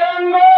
আমার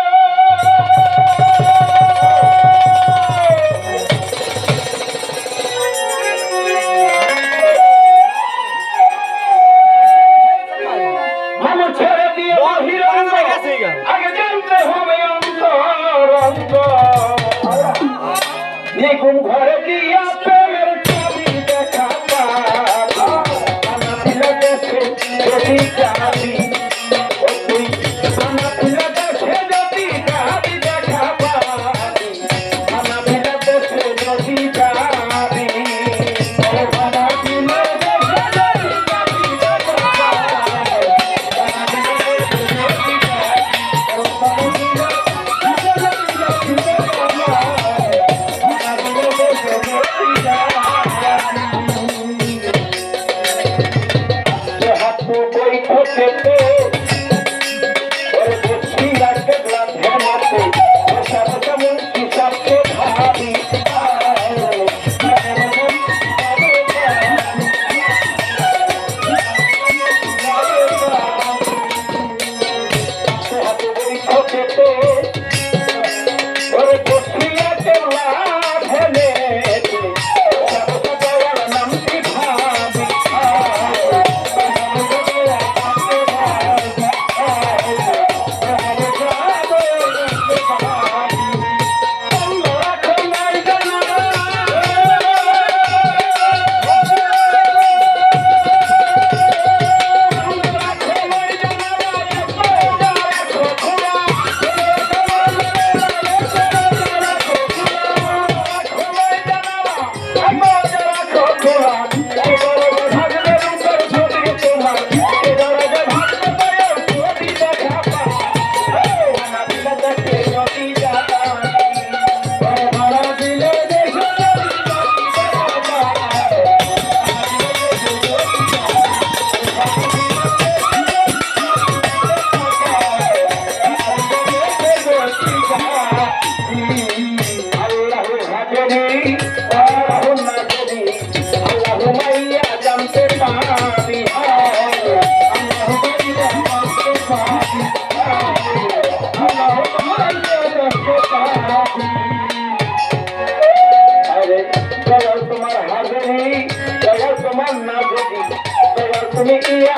দয়াল তুমি ইয়া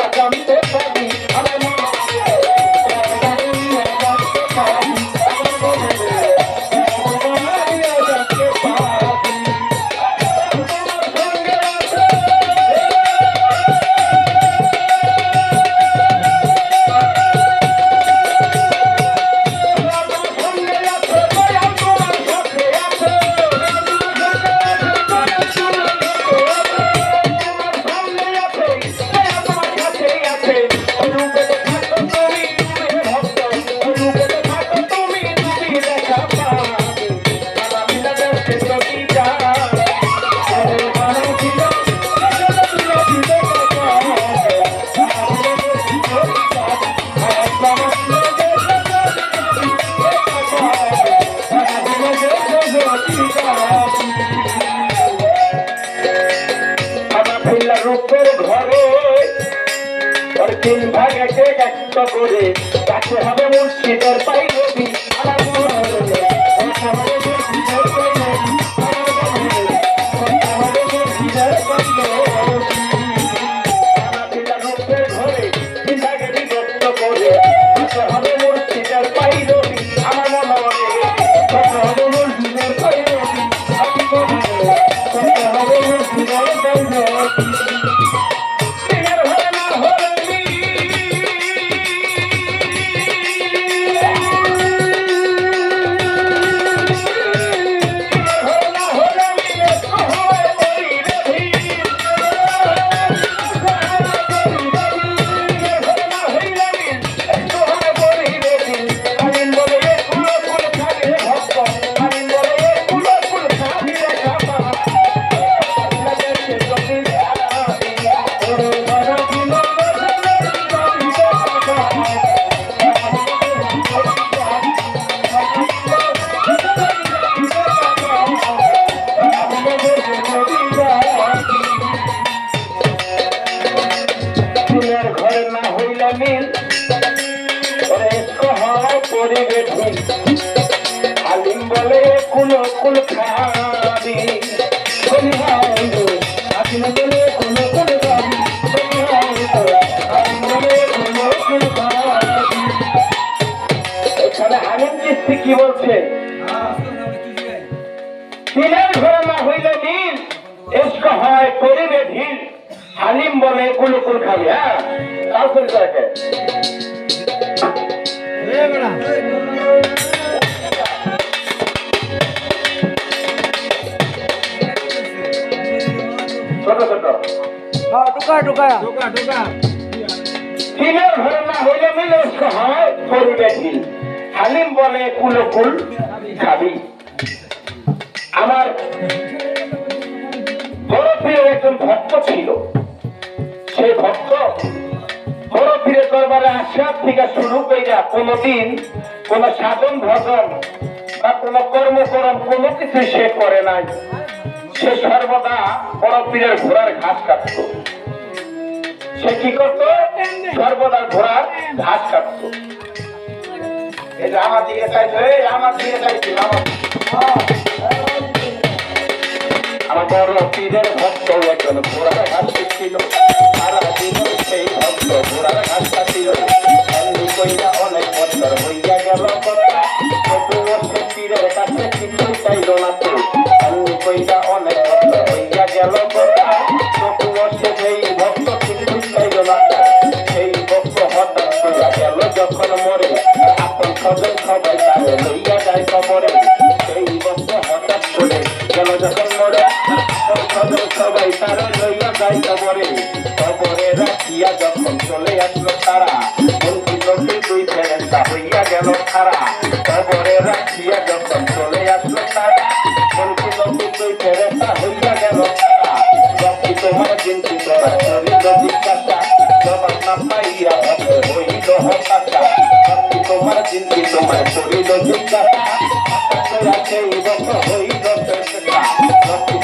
চিস্তি কি বলছে? দিনের ঘরে না হইলে নীল এসক হয় করিবে ঢিল। হালিম বলে কুলকুল খাবি হ্যাঁ? করে দেখে ছোট ছোট। দিনের ঘরে না হইলে নীল এসক হয় করিবে ঢিল। হালিম বলে কুলকুল খাবি। আমার বড় প্রিয় একজন ভক্ত ছিল। সেই ভক্ত বড় পীরের দরবারে আসার থেকে শুরু কইরা কোনোদিন কোন সাধন ভজন বা কোন কর্মকরণ কোনো কিছু সে করে নাই। সে সর্বদা বড় পীরের ঘোড়ার ঘাস কাটত। সে কি করত? সর্বদা ঘোড়ার ঘাস কাটত। এই আমার দিকে চাইছে, এই আমার দিকে চাইছে আমার বড় পীরের ভক্ত, একজন ছিল সারা জীবন সেই অনেক বছর হইয়া গেল তবুও সে পীরের কাছে কিছু চাইল না তো এমনি অনেক হইয়া গেল স্বজন সবাই তারে লইয়া যায় কবরে সেই ভক্ত হঠাৎ করে গেল যখন মরে স্বজন সবাই তারা লইয়া যায় কবরে কবরে রাখিয়া যখন চলে আসলো তারা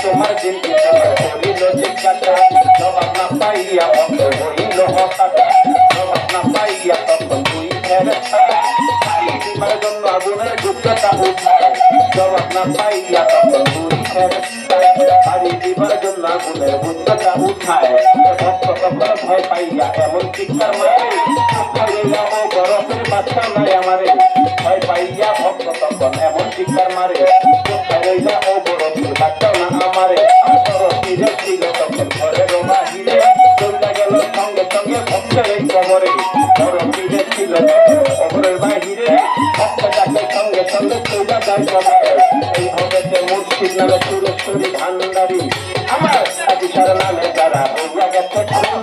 তোমার চিন্তি তোমার শরীর জিজ্ঞাসা জবাব না পাইয়া হবে হইল হতাশা জবাব না পাইয়া তখন তুই ফেরেস্তা দিবার জন্য আগুনের গুপ্ততা উঠায় জবাব না পাইয়া তখন তুই ফেরেস্তা বাড়ি দিবার ভয় পাইয়া এমন চিৎকার মারে বরফের বাচ্চা নাই আমারে চিৎকার মারে পাইয়া ও বরফের বাচ্চা না আমারে। আমার ফিরে ছিল তখন ঘরের বাহিরে চলে গেল সঙ্গে সঙ্গে ভক্তের এই কবরে। বড় ফিরে ছিল কবরের বাহিরে, ভক্তটাকে সঙ্গে সঙ্গে চলে যায় কবরে। এই হবে যে মুর্শিদ নামে সুরেশ্বরী ভান্ডারী। আমার আদিসার নামে যারা হইয়া গেছে খুন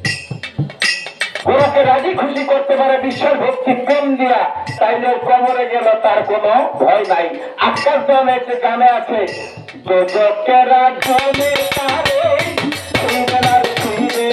গুরুকে রাজি খুশি করতে পারে? বিশ্বাস ভক্তি প্রেম দিয়া। তাইলে কবরে গেল, তার কোনো ভয় নাই। আজকাল তো অনেক গানে আছে যোজকেরা তারে ছুঁইবে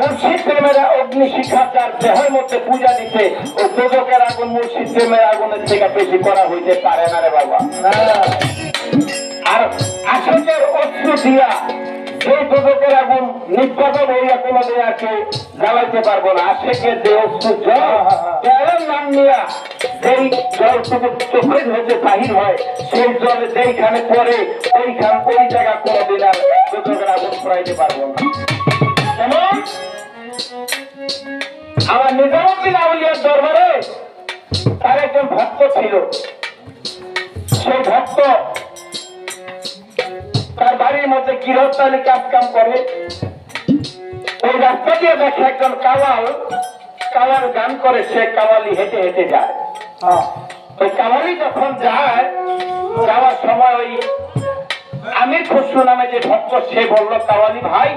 মুর্শিদ প্রেমেরা অগ্নি শিখা যার দেহের মধ্যে পূজা দিতে ও দোজকের আগুন মুর্শিদ প্রেমের আগুনের থেকে বেশি করা হইতে পারে না রে বাবা। আর আশাকের অস্ত্র দিয়া সেই দোজকের আগুন নির্বাচন হইয়া কোনোদিন আর কেউ জ্বালাইতে পারব না। আশেকের যে অস্ত্র জল জলের নাম নিয়া যেই জল শুধু চোখের হতে বাহির হয় সেই জলে যেইখানে পড়ে ওইখান ওই জায়গা কোনোদিন আর দোজকের আগুন ছড়াইতে পারব না। আমার নিজামুদ্দিন আউলিয়ার দরবারে তার একজন ভক্ত ছিল। সেই ভক্ত তার বাড়ির মধ্যে গৃহস্থালী কাজ কাম করে। ওই রাস্তা দিয়ে দেখে একজন কাওয়াল কাওয়াল গান করে সে কাওয়ালি হেঁটে হেঁটে যায়। ওই কাওয়ালি যখন যায় যাওয়ার সময় ওই আমির খসরু নামে যে ভক্ত সে বলল কাওয়ালি ভাই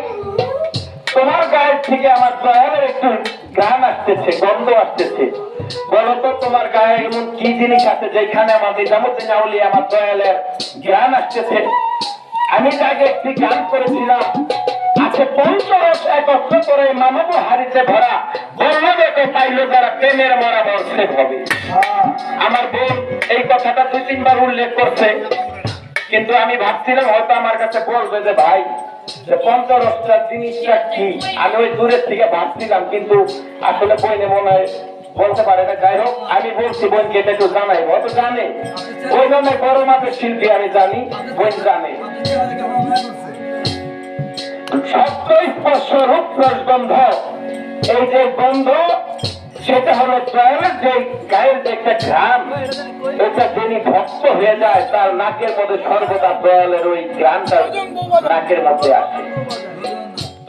তোমার গায়ের থেকে আমার দয়ালের একটু গান আসতেছে, গন্ধ আসতেছে। বলো তো, তোমার গায়ে এমন কি জিনিস আছে যেখানে আমার নিজামুদ্দিন আউলি আমার দয়ালের জ্ঞান আসতেছে? আমি তাকে একটি গান করেছিলাম। আছে পঞ্চরস করে মানব হারিতে ভরা বর্ণদেরকে পাইল যারা প্রেমের মরা বর্ষে হবে আমার বোন এই কথাটা দুই তিনবার উল্লেখ করছে। কিন্তু আমি ভাবছিলাম হয়তো আমার কাছে বলবে যে, ভাই যে পঞ্চরসটা জিনিসটা কি? আমি ওই দূরের থেকে ভাবছিলাম, কিন্তু আসলে বইনে মনে হয় বলতে পারে না। যাই হোক, আমি বলছি বোনকে এটা একটু জানাই। হয়তো জানে। ওই জন্য বড় মাপের শিল্পী আমি জানি বোন জানে। সত্য স্পর্শ রূপ রসগন্ধ এই যে গন্ধ সেটা হলো দয়ালের যে গায়ের যে একটা ঘ্রাণ এটা যিনি ভক্ত হয়ে যায়, তার নাকের মধ্যে সর্বদা দয়ালের ওই ঘ্রাণটা নাকের মধ্যে আসে।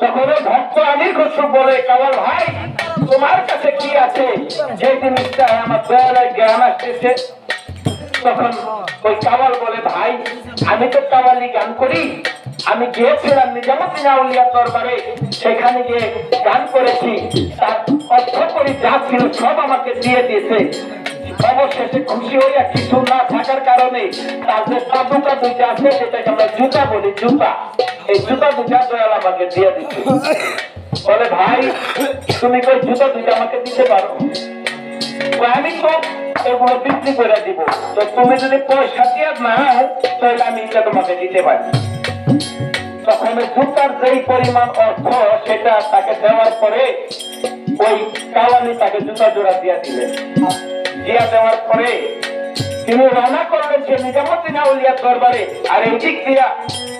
তখন ওই ভক্ত আমির খসরু বলে, কামাল ভাই, তোমার কাছে কি আছে? যে জিনিসটা আমার দয়ালের জ্ঞান আসতেছে। তখন ওই কামাল বলে, ভাই, আমি তো কাওয়ালি গান করি আমি গিয়েছিলাম নিজামুদ্দিন আউলিয়া দরবারে সেখানে গিয়ে গান করেছি। তার অর্থ করি যা ছিল সব আমাকে দিয়ে দিয়েছে। অবশেষে খুশি হইয়া কিছু না থাকার কারণে তার যে পাদুকা দুইটা আছে যেটাকে আমরা জুতা বলি জুতা। এই জুতা দুটা দয়াল আমাকে দিয়ে দিচ্ছে বলে ভাই তুমি কই জুতা দুইটা আমাকে দিতে পারো? আমি তো এগুলো বিক্রি করে দিব। তো তুমি যদি পয়সা দিয়ে নাও তাহলে আমি এটা তোমাকে দিতে পারি। তখন জুতার যেই পরিমাণ অর্থ সেটা তাকে দেওয়ার পরে ওই কাওয়ালি তাকে জুতা জোড়া দিয়া দিলেন। দিয়া দেওয়ার পরে তিনি রওনা করলেন সে নিজামতিনা উলিয়ার দরবারে। আর এই দিক দিয়া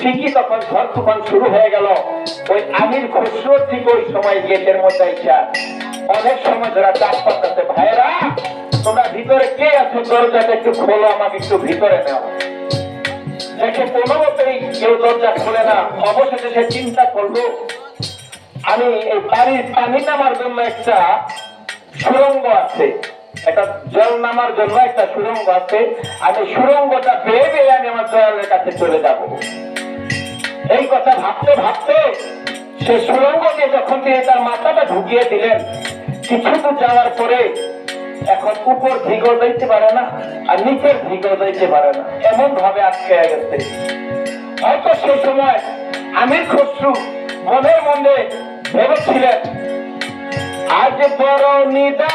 ঠিকই তখন ঝড় তুফান শুরু হয়ে গেল। ওই আমির খসরু ঠিক ওই সময় গেটের মধ্যে ইচ্ছা অনেক সময় ধরা চাপ পাতাতে ভাইরা তোমরা ভিতরে কে আছো? দরজাটা একটু খোলো, আমাকে একটু ভিতরে নাও। দেখে কোনো মতেই কেউ দরজা খোলে না। অবশেষে সে চিন্তা করল, আমি এই বাড়ির পানি নামার জন্য একটা সুরঙ্গ আছে, একটা জল নামার জন্য একটা সুরঙ্গ আছে। আমি সুরঙ্গটা পেয়ে পেয়ে আমি আমার দয়ালের কাছে চলে যাব। এই কথা ভাবতে ভাবতে সে সুরঙ্গ দিয়ে যখন তিনি তার মাথাটা ঢুকিয়ে দিলেন, কিছু দূর যাওয়ার পরে এখন উপর ভিগো দিতে পারে না আর নিচের ভিগো দিতে পারে না। এমন ভাবে আটকে গেছে হয়তো সে সময় আমির খসরু মনের মধ্যে ভেবেছিলেন, আজ বড় নিদা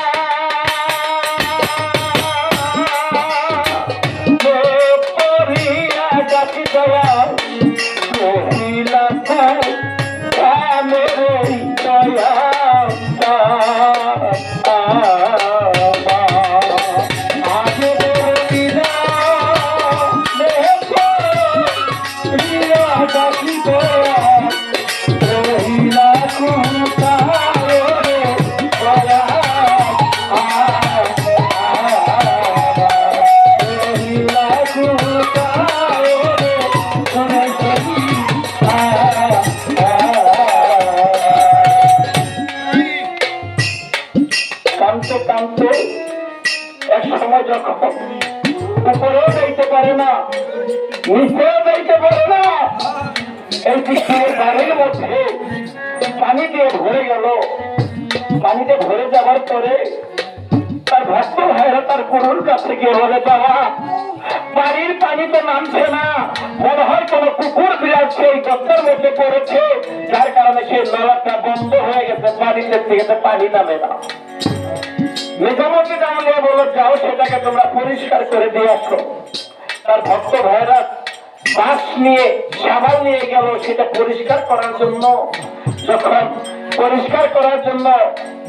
নিচেও যাইতে পানিতে ভরে যাওয়ার পরে তার ভক্ত ভাইরা তার গুরুর কাছে গিয়ে বলে, বাবা, বাড়ির পানি তো নামছে না। মনে হয় কোনো কুকুর বিড়াল সেই গর্তের মধ্যে পড়েছে। যার কারণে সেই নলাটা বন্ধ হয়ে গেছে। বাড়িতে থেকে পানি নামে না। নিজামতি দামলিয়া বলো, যাও, সেটাকে তোমরা পরিষ্কার করে দিয়ে আসো। তার ভক্ত ভাইরা বাস নিয়ে সাবাল নিয়ে গেল, সেটা পরিষ্কার করার জন্য। যখন পরিষ্কার করার জন্য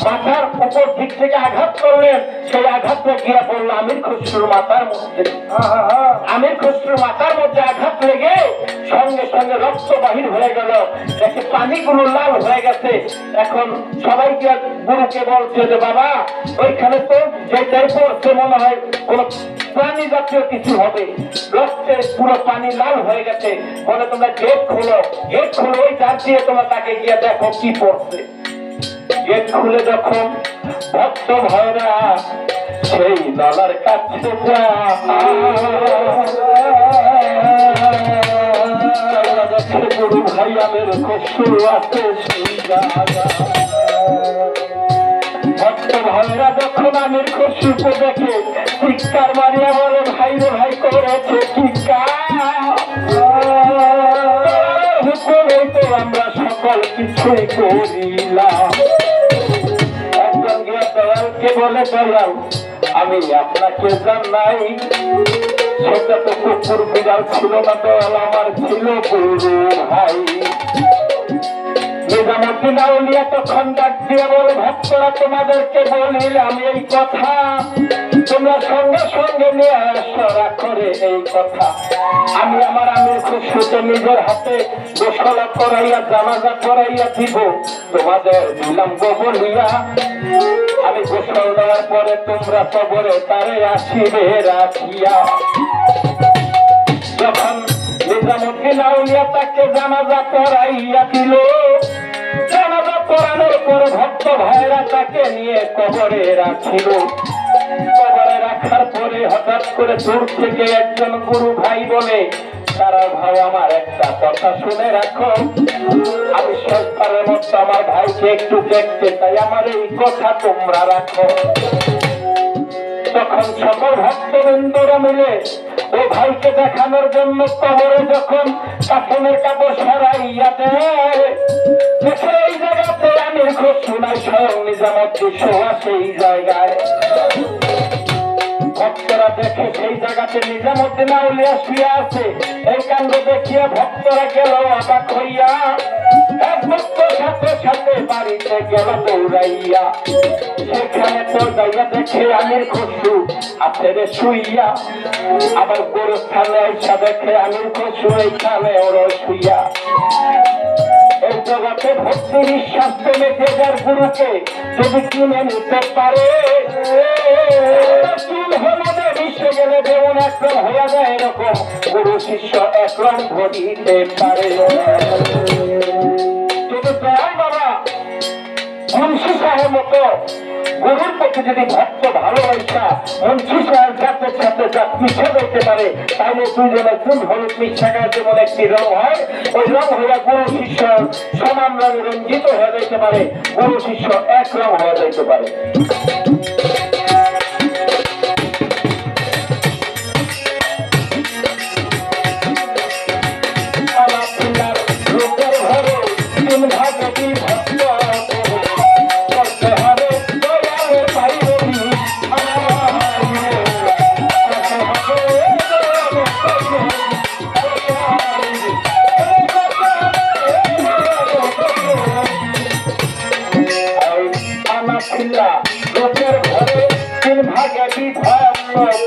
মাথার উপর দিক থেকে আঘাত করলেন, সেই আঘাতটা গিয়া পড়ল আমির খসরুর মাথার মধ্যে। আমির খসরুর মাথার মধ্যে আঘাত লেগে সঙ্গে সঙ্গে রক্ত বাহির হয়ে গেল। দেখে পানি পানিগুলো লাল হয়ে গেছে। এখন সবাইকে গুরুকে বলছে যে, বাবা, ওইখানে তো যেটাই পড়ছে মনে হয়, কোন প্রাণী জাতীয় কিছু হবে। রক্তের পুরো পানি লাল হয়ে গেছে। বলে তোমরা গেট খোলো। গেট খুলে ওই যার দিয়ে তোমরা তাকে গিয়ে দেখো কি পড়ছে। গেট খুলে যখন ভক্ত ভয়রা সেই নলার কাছে গুরু ভাই, আমের কসুর আছে সেই ভক্ত ভাইরা যখন আমির খুশিকে দেখে, চিৎকার মারিয়া বলে, ভাই রে ভাই করেছে চিৎকার। হুকুমেই তো আমরা সকল কিছুই করিলাম। একজন গিয়ে দয়ালকে বলে, দয়াল, আমি আপনাকে জানাই, সেটা তো কুকুর বিড়াল ছিল না, দয়াল, আমার ছিল গুরু ভাই। তখন ডাক দিয়ে বলে, ভক্তরা তোমাদেরকে বলিলাম এই কথা। তোমরা সঙ্গে সঙ্গে করে এই কথা। আমি আমার আমির খুশিতে নিজের হাতে গোসলা করাইয়া, জানাজা করাইয়া দিব। তোমাদের দিলাম গোবলিয়া আমি গোসল দেওয়ার পরে তোমরা কবরে তারে আসিবে, রাখিয়া। যখন নিজামুদ্দিন আউলিয়া তাকে জানাজা পড়াইয়া দিল পড়ানোর পর ভক্ত ভাইরা তাকে নিয়ে কবরে রাখিল কবরে রাখার পরে হঠাৎ করে দূর থেকে একজন গুরু ভাই বলে, তারা ভাই, আমার একটা কথা শুনে রাখো। আমি শেষবারের মতো আমার ভাইকে একটু দেখতে তাই আমার এই কথা তোমরা রাখো। তখন সকল ভক্তবৃন্দরা মিলে ও ভাইকে দেখানোর জন্য কবরে যখন কাফনের কাপড় সরাইয়া দেয় দেখে এই জায়গাতে আমির খুব শোনাই স্বয়ং নিজামত সেই জায়গায়। ভক্তরা দেখে সেই জায়গাতে নিজামুদ্দিন আউলিয়া শুয়ে আছে। এই কাণ্ড দেখিয়ে ভক্তরা গেল অবাক হইয়া। ভক্ত আমির শুইয়া। আবার গোরস্থানে আইসা দেখে আমির খসু এইখানে ওর শুইয়া। এই জগতে ভক্তি বিশ্বাস যে যার গুরুকে যদি কিনে নিতে পারে চুল হলুদে মিশে গেলে যেমন একরম হয়ে যায় বাবা, মুন্সি সাহেব মতো গুরুর প্রতি যদি ভক্ত ভালোবাসা মন্ত্রী সাহেব ছাত্র ছাত্র মিশে করতে পারে। তাহলে তুই যেন কোন হলুদ মিশাকার যেমন একটি রং হয়, ওই রং হইয়া গুরু শিষ্য সমান রঙে রঞ্জিত হয়ে যেতে পারে। গুরু শিষ্য এক রং হয়ে যেতে পারে। ভাগে বিভক্ত